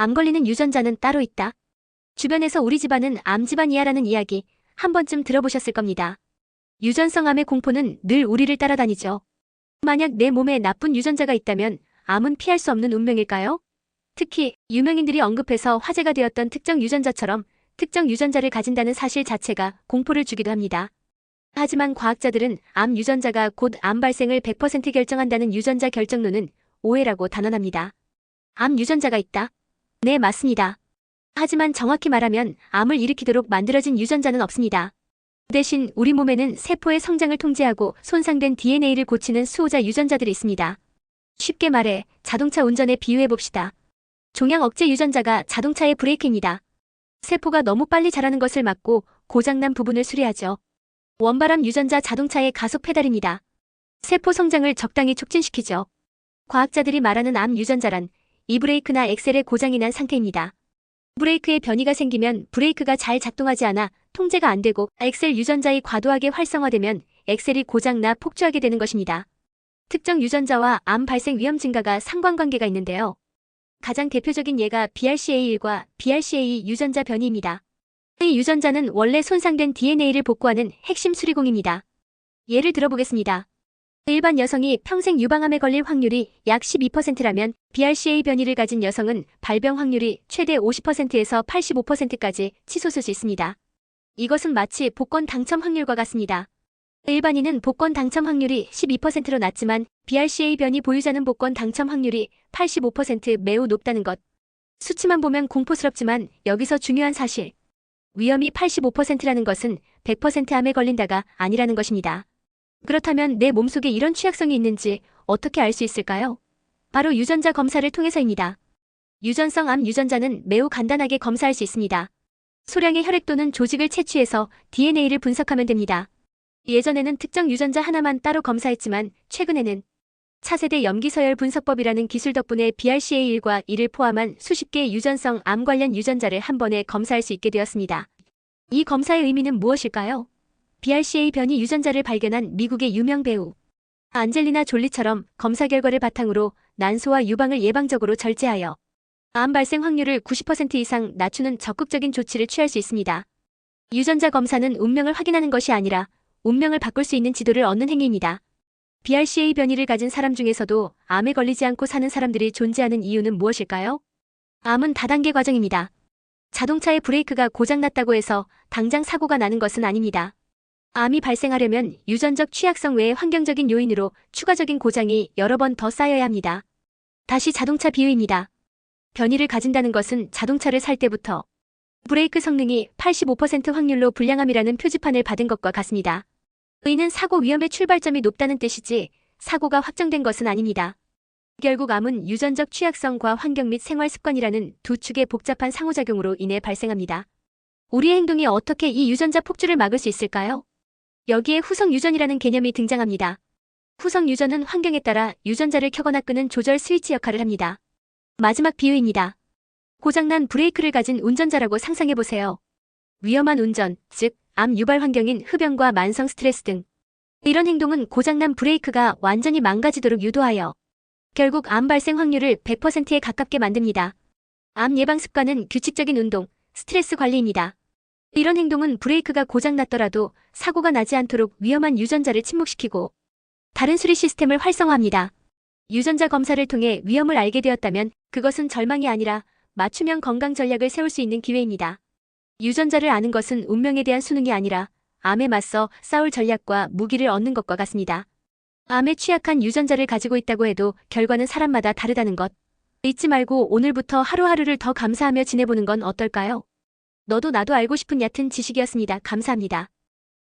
암 걸리는 유전자는 따로 있다. 주변에서 우리 집안은 암 집안이야라는 이야기 한 번쯤 들어보셨을 겁니다. 유전성 암의 공포는 늘 우리를 따라다니죠. 만약 내 몸에 나쁜 유전자가 있다면 암은 피할 수 없는 운명일까요? 특히 유명인들이 언급해서 화제가 되었던 특정 유전자처럼 특정 유전자를 가진다는 사실 자체가 공포를 주기도 합니다. 하지만 과학자들은 암 유전자가 곧 암 발생을 100% 결정한다는 유전자 결정론은 오해라고 단언합니다. 암 유전자가 있다? 네, 맞습니다. 하지만 정확히 말하면 암을 일으키도록 만들어진 유전자는 없습니다. 대신 우리 몸에는 세포의 성장을 통제하고 손상된 DNA를 고치는 수호자 유전자들이 있습니다. 쉽게 말해 자동차 운전에 비유해 봅시다. 종양 억제 유전자가 자동차의 브레이크입니다. 세포가 너무 빨리 자라는 것을 막고 고장난 부분을 수리하죠. 원바람 유전자 자동차의 가속 페달입니다. 세포 성장을 적당히 촉진시키죠. 과학자들이 말하는 암 유전자란 이 브레이크나 엑셀의 고장이 난 상태입니다. 브레이크에 변이가 생기면 브레이크가 잘 작동하지 않아 통제가 안 되고 엑셀 유전자의 과도하게 활성화되면 엑셀이 고장나 폭주하게 되는 것입니다. 특정 유전자와 암 발생 위험 증가가 상관관계가 있는데요. 가장 대표적인 예가 BRCA1과 BRCA2 유전자 변이입니다. 이 유전자는 원래 손상된 DNA를 복구하는 핵심 수리공입니다. 예를 들어보겠습니다. 일반 여성이 평생 유방암에 걸릴 확률이 약 12%라면 BRCA 변이를 가진 여성은 발병 확률이 최대 50%에서 85%까지 치솟을 수 있습니다. 이것은 마치 복권 당첨 확률과 같습니다. 일반인은 복권 당첨 확률이 12%로 낮지만 BRCA 변이 보유자는 복권 당첨 확률이 85% 매우 높다는 것. 수치만 보면 공포스럽지만 여기서 중요한 사실. 위험이 85%라는 것은 100% 암에 걸린다가 아니라는 것입니다. 그렇다면 내 몸속에 이런 취약성이 있는지 어떻게 알 수 있을까요? 바로 유전자 검사를 통해서입니다. 유전성 암 유전자는 매우 간단하게 검사할 수 있습니다. 소량의 혈액 또는 조직을 채취해서 DNA를 분석하면 됩니다. 예전에는 특정 유전자 하나만 따로 검사했지만 최근에는 차세대 염기서열 분석법이라는 기술 덕분에 BRCA1과 2를 포함한 수십 개의 유전성 암 관련 유전자를 한 번에 검사할 수 있게 되었습니다. 이 검사의 의미는 무엇일까요? BRCA 변이 유전자를 발견한 미국의 유명 배우 안젤리나 졸리처럼 검사 결과를 바탕으로 난소와 유방을 예방적으로 절제하여 암 발생 확률을 90% 이상 낮추는 적극적인 조치를 취할 수 있습니다. 유전자 검사는 운명을 확인하는 것이 아니라 운명을 바꿀 수 있는 지도를 얻는 행위입니다. BRCA 변이를 가진 사람 중에서도 암에 걸리지 않고 사는 사람들이 존재하는 이유는 무엇일까요? 암은 다단계 과정입니다. 자동차의 브레이크가 고장났다고 해서 당장 사고가 나는 것은 아닙니다. 암이 발생하려면 유전적 취약성 외의 환경적인 요인으로 추가적인 고장이 여러 번 더 쌓여야 합니다. 다시 자동차 비유입니다. 변이를 가진다는 것은 자동차를 살 때부터 브레이크 성능이 85% 확률로 불량함이라는 표지판을 받은 것과 같습니다. 의는 사고 위험의 출발점이 높다는 뜻이지 사고가 확정된 것은 아닙니다. 결국 암은 유전적 취약성과 환경 및 생활 습관이라는 두 축의 복잡한 상호작용으로 인해 발생합니다. 우리의 행동이 어떻게 이 유전자 폭주를 막을 수 있을까요? 여기에 후성 유전이라는 개념이 등장합니다. 후성 유전은 환경에 따라 유전자를 켜거나 끄는 조절 스위치 역할을 합니다. 마지막 비유입니다. 고장난 브레이크를 가진 운전자라고 상상해보세요. 위험한 운전, 즉, 암 유발 환경인 흡연과 만성 스트레스 등. 이런 행동은 고장난 브레이크가 완전히 망가지도록 유도하여 결국 암 발생 확률을 100%에 가깝게 만듭니다. 암 예방 습관은 규칙적인 운동, 스트레스 관리입니다. 이런 행동은 브레이크가 고장났더라도 사고가 나지 않도록 위험한 유전자를 침묵시키고 다른 수리 시스템을 활성화합니다. 유전자 검사를 통해 위험을 알게 되었다면 그것은 절망이 아니라 맞춤형 건강 전략을 세울 수 있는 기회입니다. 유전자를 아는 것은 운명에 대한 수능이 아니라 암에 맞서 싸울 전략과 무기를 얻는 것과 같습니다. 암에 취약한 유전자를 가지고 있다고 해도 결과는 사람마다 다르다는 것. 잊지 말고 오늘부터 하루하루를 더 감사하며 지내보는 건 어떨까요? 너도 나도 알고 싶은 얕은 지식이었습니다. 감사합니다.